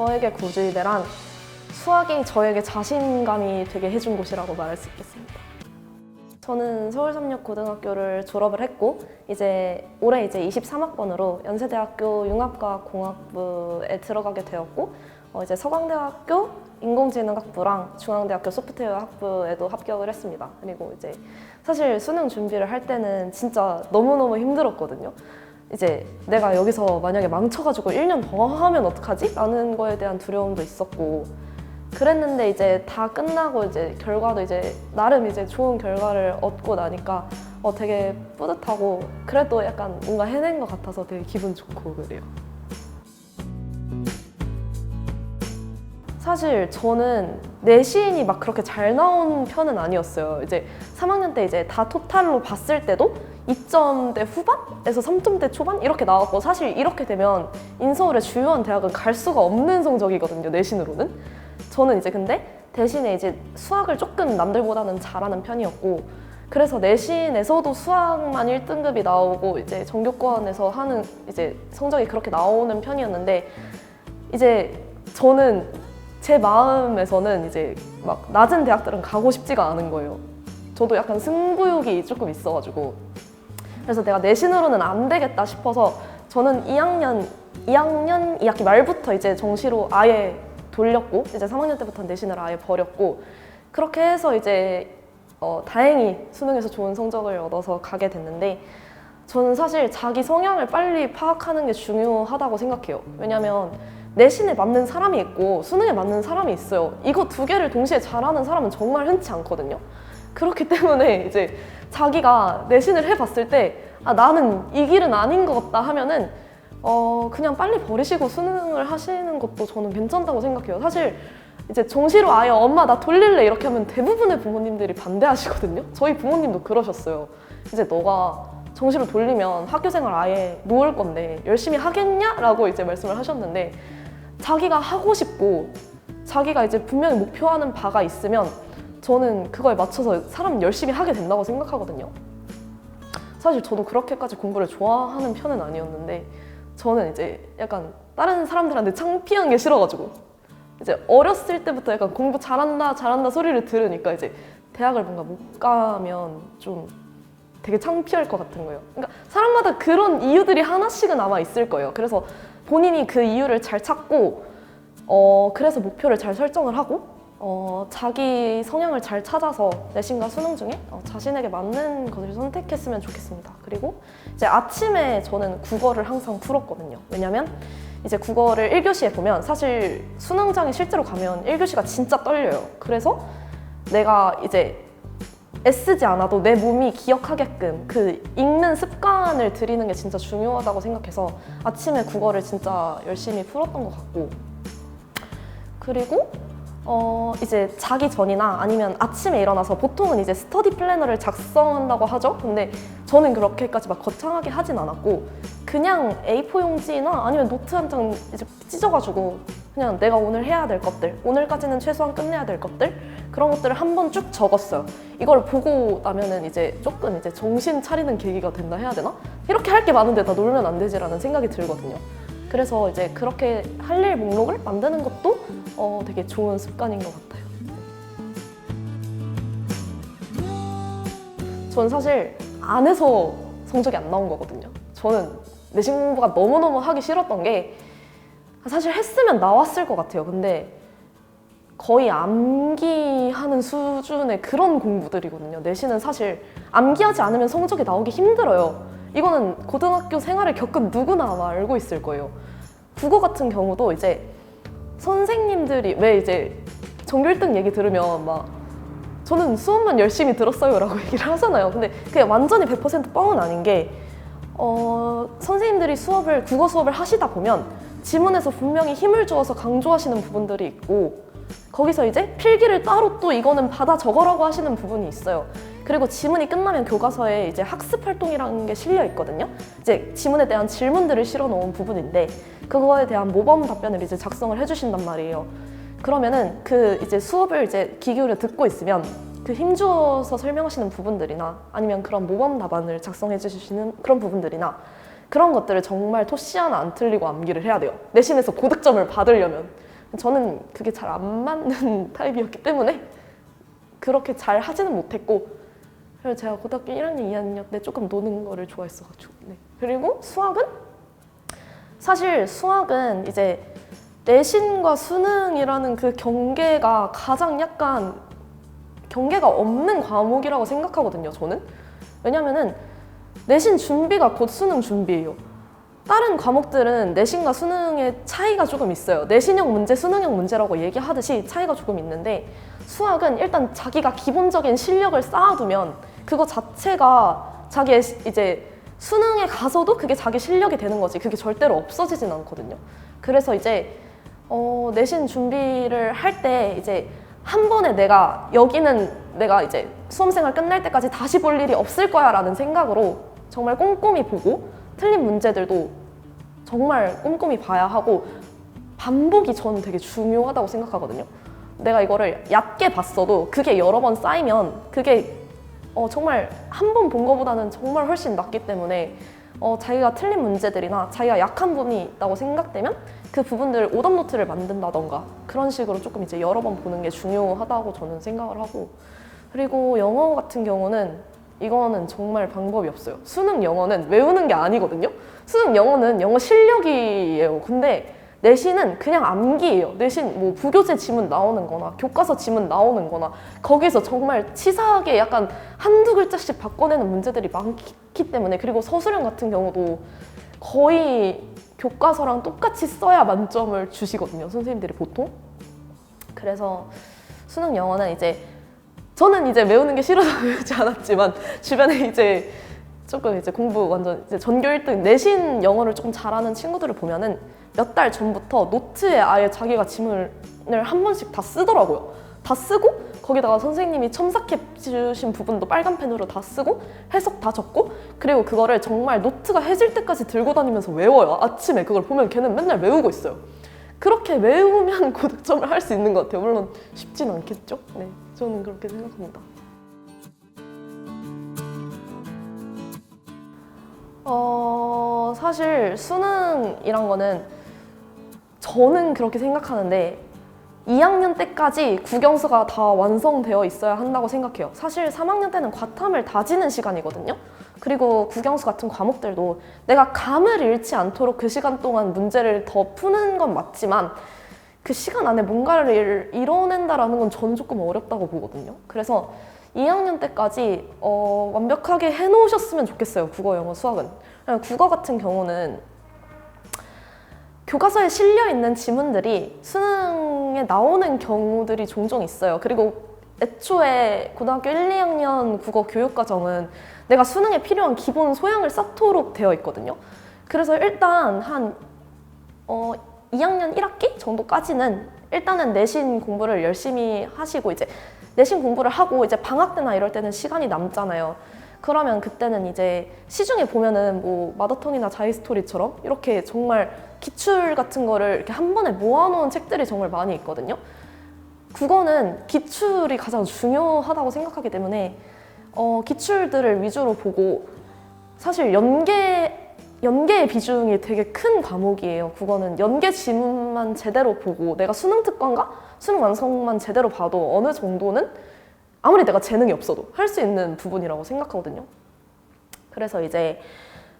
저에게 구주이대란 수학이 저에게 자신감이 되게 해준 곳이라고 말할 수 있겠습니다. 저는 서울삼육고등학교를 졸업을 했고 이제 올해 이제 23학번으로 연세대학교 융합과학공학부에 들어가게 되었고 어, 이제 서강대학교 인공지능학부랑 중앙대학교 소프트웨어학부에도 합격을 했습니다. 그리고 이제 사실 수능 준비를 할 때는 진짜 너무너무 힘들었거든요. 이제 내가 여기서 만약에 망쳐가지고 1년 더 하면 어떡하지? 라는 거에 대한 두려움도 있었고 그랬는데 이제 다 끝나고 이제 결과도 이제 나름 이제 좋은 결과를 얻고 나니까 어 되게 뿌듯하고 그래도 약간 뭔가 해낸 것 같아서 되게 기분 좋고 그래요. 사실 저는 내신이 막 그렇게 잘 나온 편은 아니었어요. 이제 3학년 때 이제 다 토탈로 봤을 때도 2점대 후반에서 3점대 초반 이렇게 나왔고 사실 이렇게 되면 인서울의 주요한 대학은 갈 수가 없는 성적이거든요. 내신으로는. 저는 이제 근데 대신에 이제 수학을 조금 남들보다는 잘하는 편이었고 그래서 내신에서도 수학만 1등급이 나오고 이제 전교권에서 하는 이제 성적이 그렇게 나오는 편이었는데 이제 저는 제 마음에서는 이제 막 낮은 대학들은 가고 싶지가 않은 거예요. 저도 약간 승부욕이 조금 있어가지고 그래서 내가 내신으로는 안 되겠다 싶어서 저는 2학년 2학년 2학기 말부터 이제 정시로 아예 돌렸고 이제 3학년 때부터 내신을 아예 버렸고 그렇게 해서 이제 어, 다행히 수능에서 좋은 성적을 얻어서 가게 됐는데 저는 사실 자기 성향을 빨리 파악하는 게 중요하다고 생각해요. 왜냐면 내신에 맞는 사람이 있고 수능에 맞는 사람이 있어요. 이거 두 개를 동시에 잘하는 사람은 정말 흔치 않거든요. 그렇기 때문에 이제 자기가 내신을 해봤을 때 아, 나는 이 길은 아닌 것 같다 하면은 어, 그냥 빨리 버리시고 수능을 하시는 것도 저는 괜찮다고 생각해요. 사실 이제 정시로 아예 엄마 나 돌릴래 이렇게 하면 대부분의 부모님들이 반대하시거든요. 저희 부모님도 그러셨어요. 이제 너가 정시로 돌리면 학교 생활 아예 놓을 건데 열심히 하겠냐 라고 이제 말씀을 하셨는데 자기가 하고 싶고 자기가 이제 분명히 목표하는 바가 있으면 저는 그거에 맞춰서 사람 열심히 하게 된다고 생각하거든요. 사실 저도 그렇게까지 공부를 좋아하는 편은 아니었는데 저는 이제 약간 다른 사람들한테 창피한 게 싫어가지고 이제 어렸을 때부터 약간 공부 잘한다 잘한다 소리를 들으니까 이제 대학을 뭔가 못 가면 좀 되게 창피할 것 같은 거예요. 그러니까 사람마다 그런 이유들이 하나씩은 아마 있을 거예요. 그래서 본인이 그 이유를 잘 찾고 어 그래서 목표를 잘 설정을 하고 어 자기 성향을 잘 찾아서 내신과 수능 중에 어, 자신에게 맞는 것을 선택했으면 좋겠습니다. 그리고 이제 아침에 저는 국어를 항상 풀었거든요. 왜냐면 이제 국어를 1교시에 보면 사실 수능장에 실제로 가면 1교시가 진짜 떨려요. 그래서 내가 이제 애쓰지 않아도 내 몸이 기억하게끔 그 읽는 습관을 들이는 게 진짜 중요하다고 생각해서 아침에 국어를 진짜 열심히 풀었던 것 같고 그리고 어 이제 자기 전이나 아니면 아침에 일어나서 보통은 이제 스터디 플래너를 작성한다고 하죠. 근데 저는 그렇게까지 막 거창하게 하진 않았고 그냥 A4 용지나 아니면 노트 한 장 이제 찢어가지고 그냥 내가 오늘 해야 될 것들, 오늘까지는 최소한 끝내야 될 것들 그런 것들을 한 번 쭉 적었어요. 이걸 보고 나면은 이제 조금 이제 정신 차리는 계기가 된다 해야 되나? 이렇게 할 게 많은데 다 놀면 안 되지라는 생각이 들거든요. 그래서 이제 그렇게 할 일 목록을 만드는 것도 어, 되게 좋은 습관인 것 같아요. 저는 사실 안 해서 성적이 안 나온 거거든요. 저는 내신 공부가 너무너무 하기 싫었던 게 사실 했으면 나왔을 것 같아요. 근데 거의 암기하는 수준의 그런 공부들이거든요. 내신은 사실 암기하지 않으면 성적이 나오기 힘들어요. 이거는 고등학교 생활을 겪은 누구나 알고 있을 거예요. 국어 같은 경우도 이제 선생님들이 왜 이제 전교 1등 얘기 들으면 막 저는 수업만 열심히 들었어요 라고 얘기를 하잖아요. 근데 그게 완전히 100% 뻥은 아닌 게 어, 선생님들이 수업을 국어 수업을 하시다 보면 지문에서 분명히 힘을 주어서 강조하시는 부분들이 있고 거기서 이제 필기를 따로 또 이거는 받아 적어라고 하시는 부분이 있어요. 그리고 지문이 끝나면 교과서에 이제 학습 활동이라는 게 실려 있거든요. 이제 지문에 대한 질문들을 실어 놓은 부분인데 그거에 대한 모범 답변을 이제 작성을 해주신단 말이에요. 그러면은 그 이제 수업을 이제 귀 기울여 듣고 있으면 그 힘주어서 설명하시는 부분들이나 아니면 그런 모범 답안을 작성해 주시는 그런 부분들이나 그런 것들을 정말 토시 하나 안 틀리고 암기를 해야 돼요. 내신에서 고득점을 받으려면. 저는 그게 잘 안 맞는 타입이었기 때문에 그렇게 잘 하지는 못했고 그리고 제가 고등학교 1학년, 2학년 때 조금 노는 거를 좋아했어가지고 네. 그리고 수학은 사실 수학은 이제 내신과 수능이라는 그 경계가 가장 약간 경계가 없는 과목이라고 생각하거든요, 저는. 왜냐면은 내신 준비가 곧 수능 준비예요. 다른 과목들은 내신과 수능의 차이가 조금 있어요. 내신형 문제, 수능형 문제라고 얘기하듯이 차이가 조금 있는데 수학은 일단 자기가 기본적인 실력을 쌓아두면 그거 자체가 자기의 시- 이제 수능에 가서도 그게 자기 실력이 되는 거지. 그게 절대로 없어지진 않거든요. 그래서 이제 어, 내신 준비를 할 때 이제 한 번에 내가 여기는 내가 이제 수험생활 끝날 때까지 다시 볼 일이 없을 거야 라는 생각으로 정말 꼼꼼히 보고 틀린 문제들도 정말 꼼꼼히 봐야 하고 반복이 저는 되게 중요하다고 생각하거든요. 내가 이거를 얕게 봤어도 그게 여러 번 쌓이면 그게 어, 정말 한 번 본 거보다는 정말 훨씬 낫기 때문에 어, 자기가 틀린 문제들이나 자기가 약한 부분이 있다고 생각되면 그 부분들 오답 노트를 만든다던가 그런 식으로 조금 이제 여러 번 보는 게 중요하다고 저는 생각을 하고 그리고 영어 같은 경우는 이거는 정말 방법이 없어요. 수능 영어는 외우는 게 아니거든요. 수능 영어는 영어 실력이에요. 근데 내신은 그냥 암기예요. 내신 뭐 부교재 지문 나오는 거나 교과서 지문 나오는 거나 거기서 정말 치사하게 약간 한두 글자씩 바꿔내는 문제들이 많기 때문에 그리고 서술형 같은 경우도 거의 교과서랑 똑같이 써야 만점을 주시거든요. 선생님들이 보통. 그래서 수능 영어는 이제 저는 이제 외우는 게 싫어서 외우지 않았지만 주변에 이제 조금 이제 공부 완전 이제 전교 1등 내신 영어를 조금 잘하는 친구들을 보면은 몇 달 전부터 노트에 아예 자기가 지문을 한 번씩 다 쓰더라고요. 다 쓰고 거기다가 선생님이 첨삭해 주신 부분도 빨간 펜으로 다 쓰고 해석 다 적고 그리고 그거를 정말 노트가 해질 때까지 들고 다니면서 외워요. 아침에 그걸 보면 걔는 맨날 외우고 있어요. 그렇게 외우면 고득점을 할 수 있는 것 같아요. 물론 쉽지는 않겠죠. 네, 저는 그렇게 생각합니다. 어, 사실 수능이란 거는 저는 그렇게 생각하는데 2학년 때까지 국영수가 다 완성되어 있어야 한다고 생각해요. 사실 3학년 때는 과탐을 다지는 시간이거든요. 그리고 국영수 같은 과목들도 내가 감을 잃지 않도록 그 시간 동안 문제를 더 푸는 건 맞지만 그 시간 안에 뭔가를 이뤄낸다라는 건 저는 조금 어렵다고 보거든요. 그래서 2학년 때까지 어, 완벽하게 해놓으셨으면 좋겠어요. 국어, 영어, 수학은. 국어 같은 경우는 교과서에 실려 있는 지문들이 수능에 나오는 경우들이 종종 있어요. 그리고 애초에 고등학교 1, 2학년 국어 교육 과정은 내가 수능에 필요한 기본 소양을 쌓도록 되어 있거든요. 그래서 일단 한 어, 2학년 1학기 정도까지는 일단은 내신 공부를 열심히 하시고 이제 내신 공부를 하고 이제 방학 때나 이럴 때는 시간이 남잖아요. 그러면 그때는 이제 시중에 보면은 뭐 마더ton이나 자이스토리처럼 이렇게 정말 기출 같은 거를 이렇게 한 번에 모아놓은 책들이 정말 많이 있거든요. 국어는 기출이 가장 중요하다고 생각하기 때문에 어, 기출들을 위주로 보고 사실 연계 연계의 비중이 되게 큰 과목이에요. 국어는 연계 지문만 제대로 보고 내가 수능 특강과 수능 완성만 제대로 봐도 어느 정도는 아무리 내가 재능이 없어도 할 수 있는 부분이라고 생각하거든요. 그래서 이제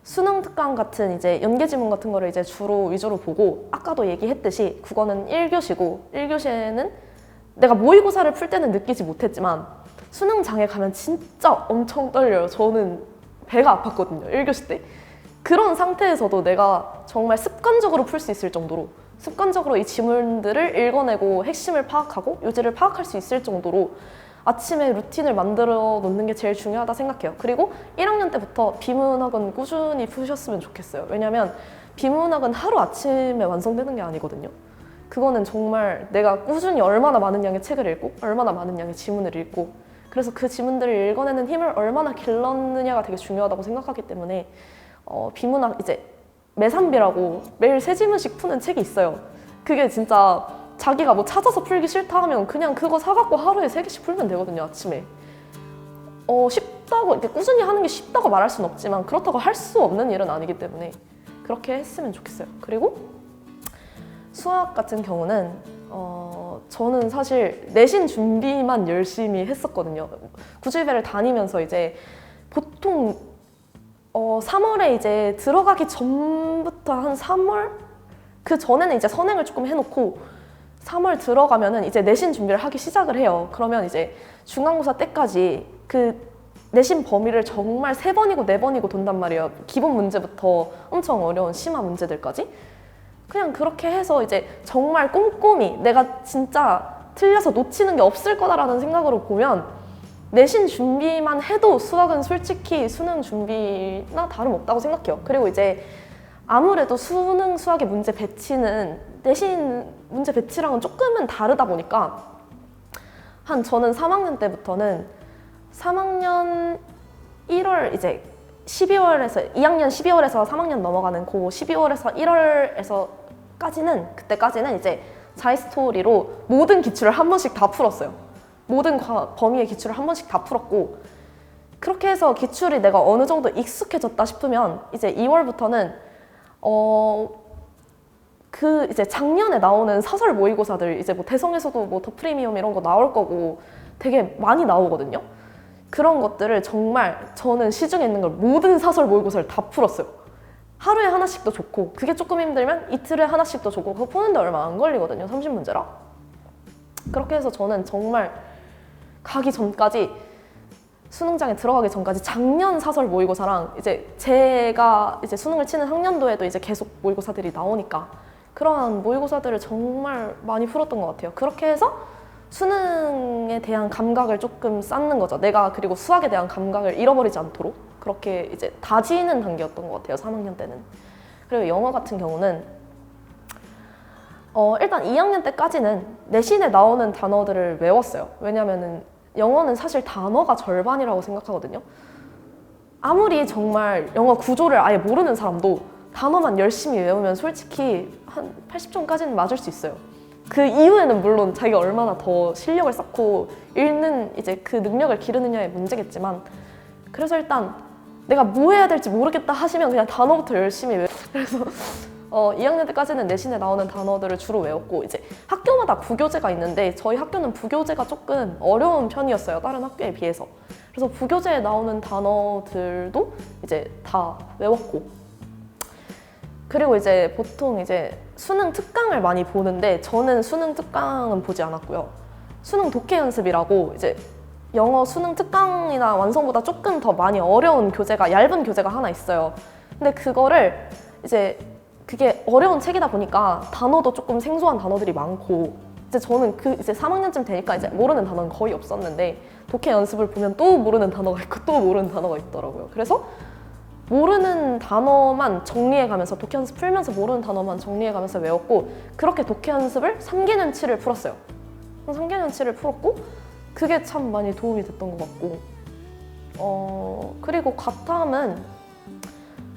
수능 특강 같은 이제 연계 지문 같은 거를 이제 주로 위주로 보고 아까도 얘기했듯이 국어는 1교시고 1교시에는 내가 모의고사를 풀 때는 느끼지 못했지만 수능장에 가면 진짜 엄청 떨려요. 저는 배가 아팠거든요. 1교시 때. 그런 상태에서도 내가 정말 습관적으로 풀 수 있을 정도로 습관적으로 이 지문들을 읽어내고 핵심을 파악하고 요지를 파악할 수 있을 정도로 아침에 루틴을 만들어 놓는 게 제일 중요하다 생각해요. 그리고 1학년 때부터 비문학은 꾸준히 푸셨으면 좋겠어요. 왜냐면 비문학은 하루 아침에 완성되는 게 아니거든요. 그거는 정말 내가 꾸준히 얼마나 많은 양의 책을 읽고 얼마나 많은 양의 지문을 읽고 그래서 그 지문들을 읽어내는 힘을 얼마나 길렀느냐가 되게 중요하다고 생각하기 때문에 어, 비문학 이제 매산비라고 매일 세 지문씩 푸는 책이 있어요. 그게 진짜 자기가 뭐 찾아서 풀기 싫다 하면 그냥 그거 사갖고 하루에 세 개씩 풀면 되거든요 아침에. 어 쉽다고 이렇게 꾸준히 하는 게 쉽다고 말할 수는 없지만 그렇다고 할 수 없는 일은 아니기 때문에 그렇게 했으면 좋겠어요. 그리고 수학 같은 경우는 어, 저는 사실 내신 준비만 열심히 했었거든요. 구주일배를 다니면서 이제 보통 어, 3월에 이제 들어가기 전부터 한 3월 그 전에는 이제 선행을 조금 해놓고 3월 들어가면은 이제 내신 준비를 하기 시작을 해요. 그러면 이제 중간고사 때까지 그 내신 범위를 정말 세 번이고 네 번이고 돈단 말이에요. 기본 문제부터 엄청 어려운 심화 문제들까지. 그냥 그렇게 해서 이제 정말 꼼꼼히 내가 진짜 틀려서 놓치는 게 없을 거다라는 생각으로 보면 내신 준비만 해도 수학은 솔직히 수능 준비나 다름없다고 생각해요. 그리고 이제 아무래도 수능 수학의 문제 배치는 내신 문제 배치랑은 조금은 다르다 보니까 한 저는 3학년 때부터는 3학년 1월 이제 12월에서 2학년 12월에서 3학년 넘어가는 그 12월에서 1월에서까지는 그때까지는 이제 자이 스토리로 모든 기출을 한 번씩 다 풀었어요. 모든 과- 범위의 기출을 한 번씩 다 풀었고 그렇게 해서 기출이 내가 어느 정도 익숙해졌다 싶으면 이제 2월부터는 어, 그 이제 작년에 나오는 사설 모의고사들 이제 뭐 대성에서도 뭐 더 프리미엄 이런 거 나올 거고 되게 많이 나오거든요. 그런 것들을 정말 저는 시중에 있는 걸 모든 사설 모의고사를 다 풀었어요. 하루에 하나씩도 좋고 그게 조금 힘들면 이틀에 하나씩도 좋고 그거 푸는데 얼마 안 걸리거든요. 30문제라. 그렇게 해서 저는 정말 가기 전까지 수능장에 들어가기 전까지 작년 사설 모의고사랑 이제 제가 이제 수능을 치는 학년도에도 이제 계속 모의고사들이 나오니까 그러한 모의고사들을 정말 많이 풀었던 것 같아요. 그렇게 해서 수능에 대한 감각을 조금 쌓는 거죠. 내가 그리고 수학에 대한 감각을 잃어버리지 않도록 그렇게 이제 다지는 단계였던 것 같아요. 3학년 때는. 그리고 영어 같은 경우는 어, 일단 2학년 때까지는 내신에 나오는 단어들을 외웠어요. 왜냐면은 영어는 사실 단어가 절반이라고 생각하거든요. 아무리 정말 영어 구조를 아예 모르는 사람도 단어만 열심히 외우면 솔직히 한 80점까지는 맞을 수 있어요. 그 이후에는 물론 자기가 얼마나 더 실력을 쌓고 읽는 이제 그 능력을 기르느냐의 문제겠지만 그래서 일단 내가 뭐 해야 될지 모르겠다 하시면 그냥 단어부터 열심히 외워. 그래서 어, 2학년 때까지는 내신에 나오는 단어들을 주로 외웠고 이제 학교마다 부교재가 있는데 저희 학교는 부교재가 조금 어려운 편이었어요. 다른 학교에 비해서. 그래서 부교재에 나오는 단어들도 이제 다 외웠고 그리고 이제 보통 이제 수능 특강을 많이 보는데 저는 수능 특강은 보지 않았고요. 수능 독해 연습이라고 이제 영어 수능 특강이나 완성보다 조금 더 많이 어려운 교재가 얇은 교재가 하나 있어요. 근데 그거를 이제 그게 어려운 책이다 보니까 단어도 조금 생소한 단어들이 많고 이제 저는 그 이제 3학년쯤 되니까 이제 모르는 단어는 거의 없었는데 독해 연습을 보면 또 모르는 단어가 있고 또 모르는 단어가 있더라고요. 그래서 모르는 단어만 정리해 가면서 독해 연습 풀면서 모르는 단어만 정리해 가면서 외웠고 그렇게 독해 연습을 3개년치를 풀었어요. 3개년치를 풀었고 그게 참 많이 도움이 됐던 것 같고 어 그리고 과탐은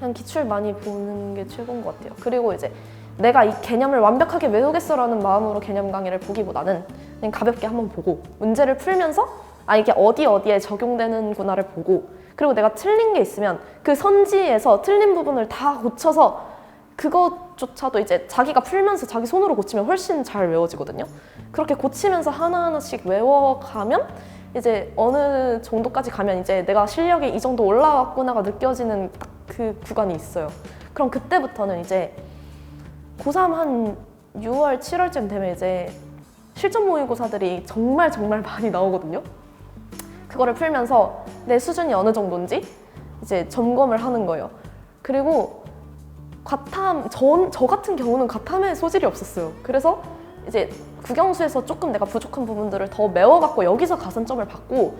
그냥 기출 많이 보는 게 최고인 것 같아요. 그리고 이제 내가 이 개념을 완벽하게 외우겠어라는 마음으로 개념 강의를 보기보다는 그냥 가볍게 한번 보고 문제를 풀면서 아 이게 어디 어디에 적용되는구나를 보고 그리고 내가 틀린 게 있으면 그 선지에서 틀린 부분을 다 고쳐서 그것조차도 이제 자기가 풀면서 자기 손으로 고치면 훨씬 잘 외워지거든요. 그렇게 고치면서 하나하나씩 외워가면 이제 어느 정도까지 가면 이제 내가 실력이 이 정도 올라왔구나가 느껴지는 딱 그 구간이 있어요. 그럼 그때부터는 이제 고3 한 6월, 7월쯤 되면 이제 실전 모의고사들이 정말 정말 많이 나오거든요. 그거를 풀면서 내 수준이 어느 정도인지 이제 점검을 하는 거예요. 그리고 과탐, 전, 저 같은 경우는 과탐에 소질이 없었어요. 그래서 이제 국영수에서 조금 내가 부족한 부분들을 더 메워갖고 여기서 가산점을 받고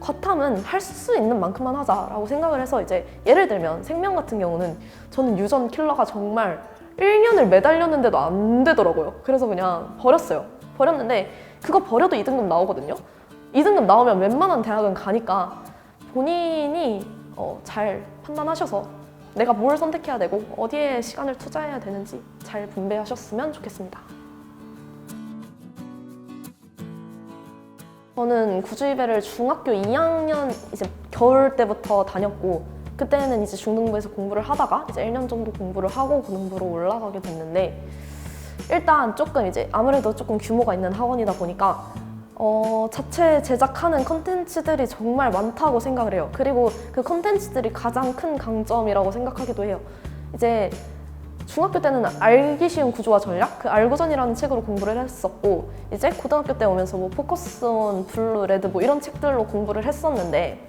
과탐은 할 수 있는 만큼만 하자라고 생각을 해서 이제 예를 들면 생명 같은 경우는 저는 유전 킬러가 정말 1년을 매달렸는데도 안 되더라고요. 그래서 그냥 버렸어요. 버렸는데 그거 버려도 2등급 나오거든요. 2등급 나오면 웬만한 대학은 가니까 본인이 어, 잘 판단하셔서 내가 뭘 선택해야 되고 어디에 시간을 투자해야 되는지 잘 분배하셨으면 좋겠습니다. 저는 구주일배를 중학교 2학년 이제 겨울 때부터 다녔고 그때는 이제 중등부에서 공부를 하다가 이제 1년 정도 공부를 하고 고등부로 올라가게 됐는데 일단 조금 이제 아무래도 조금 규모가 있는 학원이다 보니까 어, 자체 제작하는 컨텐츠들이 정말 많다고 생각을 해요. 그리고 그 컨텐츠들이 가장 큰 강점이라고 생각하기도 해요. 이제 중학교 때는 알기 쉬운 구조와 전략, 그 알고전이라는 책으로 공부를 했었고, 이제 고등학교 때 오면서 뭐 포커스온, 블루, 레드 뭐 이런 책들로 공부를 했었는데,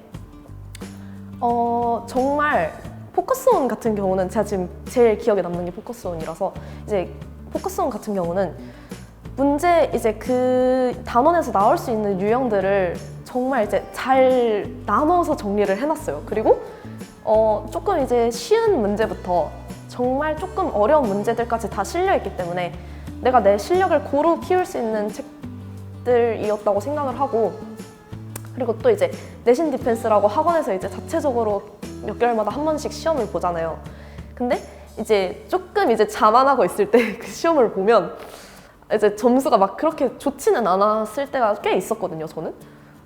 어, 정말 포커스온 같은 경우는 제가 지금 제일 기억에 남는 게 포커스온이라서 이제 포커스온 같은 경우는 문제 이제 그 단원에서 나올 수 있는 유형들을 정말 이제 잘 나눠서 정리를 해놨어요. 그리고 어, 조금 이제 쉬운 문제부터 정말 조금 어려운 문제들까지 다 실려 있기 때문에 내가 내 실력을 고루 키울 수 있는 책들이었다고 생각을 하고 그리고 또 이제 내신 디펜스라고 학원에서 이제 자체적으로 몇 개월마다 한 번씩 시험을 보잖아요. 근데 이제 조금 이제 자만하고 있을 때 그 시험을 보면 이제 점수가 막 그렇게 좋지는 않았을 때가 꽤 있었거든요, 저는.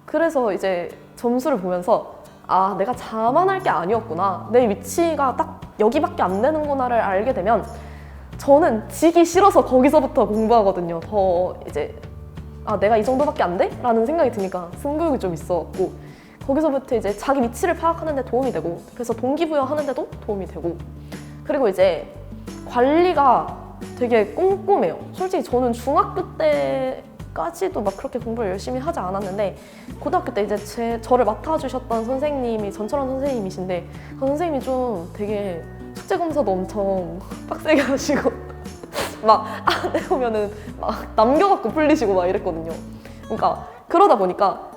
그래서 이제 점수를 보면서 아, 내가 자만할 게 아니었구나. 내 위치가 딱 여기밖에 안 되는구나를 알게 되면 저는 지기 싫어서 거기서부터 공부하거든요. 더 이제 아, 내가 이 정도밖에 안 돼? 라는 생각이 드니까 승부욕이 좀 있었고 거기서부터 이제 자기 위치를 파악하는 데 도움이 되고 그래서 동기부여 하는 데도 도움이 되고 그리고 이제 관리가 되게 꼼꼼해요. 솔직히 저는 중학교 때까지도 막 그렇게 공부를 열심히 하지 않았는데 고등학교 때 이제 제 저를 맡아주셨던 선생님이 전철원 선생님이신데 그 선생님이 좀 되게 숙제 검사도 엄청 빡세게 하시고 막 안에 보면은 막 남겨갖고 풀리시고 막 이랬거든요. 그러니까 그러다 보니까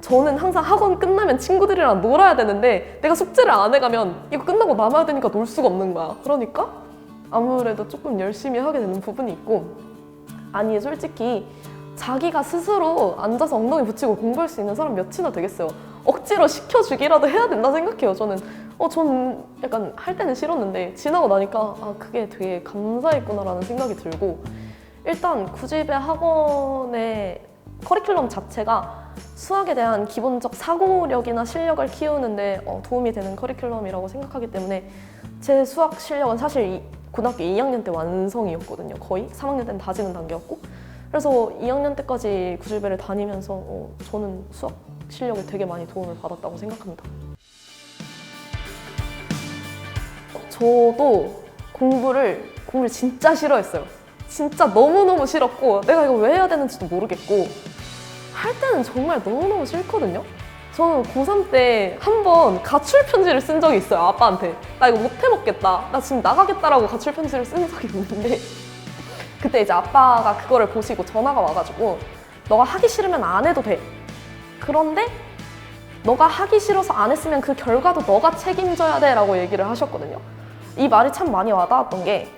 저는 항상 학원 끝나면 친구들이랑 놀아야 되는데 내가 숙제를 안 해가면 이거 끝나고 남아야 되니까 놀 수가 없는 거야. 그러니까 아무래도 조금 열심히 하게 되는 부분이 있고 아니 솔직히 자기가 스스로 앉아서 엉덩이 붙이고 공부할 수 있는 사람 몇이나 되겠어요. 억지로 시켜주기라도 해야 된다 생각해요. 저는 어, 전 약간 할 때는 싫었는데 지나고 나니까 아 그게 되게 감사했구나라는 생각이 들고 일단 구집의 학원의 커리큘럼 자체가 수학에 대한 기본적 사고력이나 실력을 키우는데 어, 도움이 되는 커리큘럼이라고 생각하기 때문에 제 수학 실력은 사실 이- 고등학교 2학년 때 완성이었거든요. 거의 3학년 때는 다지는 단계였고 그래서 2학년 때까지 구질배를 다니면서 어, 저는 수학 실력에 되게 많이 도움을 받았다고 생각합니다. 저도 공부를 공부를 진짜 싫어했어요. 진짜 너무너무 싫었고 내가 이거 왜 해야 되는지도 모르겠고 할 때는 정말 너무너무 싫거든요. 저는 고3 때 한 번 가출 편지를 쓴 적이 있어요, 아빠한테. 나 이거 못 해먹겠다. 나 지금 나가겠다라고 가출 편지를 쓴 적이 있는데. 그때 이제 아빠가 그거를 보시고 전화가 와가지고, 너가 하기 싫으면 안 해도 돼. 그런데, 너가 하기 싫어서 안 했으면 그 결과도 너가 책임져야 돼. 라고 얘기를 하셨거든요. 이 말이 참 많이 와닿았던 게,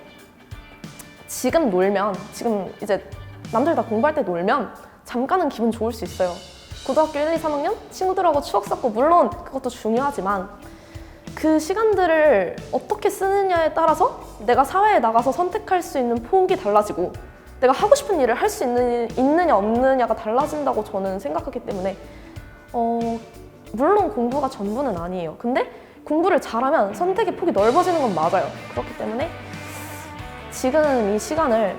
지금 놀면, 지금 이제 남들 다 공부할 때 놀면, 잠깐은 기분 좋을 수 있어요. 고등학교 1, 2, 3학년 친구들하고 추억 쌓고 물론 그것도 중요하지만 그 시간들을 어떻게 쓰느냐에 따라서 내가 사회에 나가서 선택할 수 있는 폭이 달라지고 내가 하고 싶은 일을 할 수 있느냐 없느냐가 달라진다고 저는 생각하기 때문에 어, 물론 공부가 전부는 아니에요. 근데 공부를 잘하면 선택의 폭이 넓어지는 건 맞아요. 그렇기 때문에 지금 이 시간을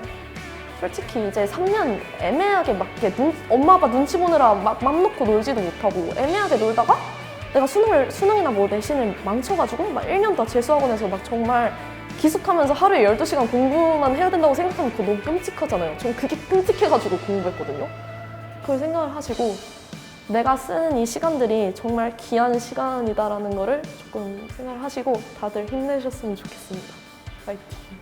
솔직히 이제 3년 애매하게 막게 눈, 엄마 아빠 눈치 보느라 막, 맘 놓고 놀지도 못하고 애매하게 놀다가 내가 수능을 수능이나 뭐 내신을 망쳐가지고 막 1년 더 재수학원에서 막 정말 기숙하면서 하루에 12시간 공부만 해야 된다고 생각하면 그거 너무 끔찍하잖아요. 전 그게 끔찍해가지고 공부했거든요. 그걸 생각을 하시고 내가 쓰는 이 시간들이 정말 귀한 시간이다라는 거를 조금 생각을 하시고 다들 힘내셨으면 좋겠습니다. 파이팅!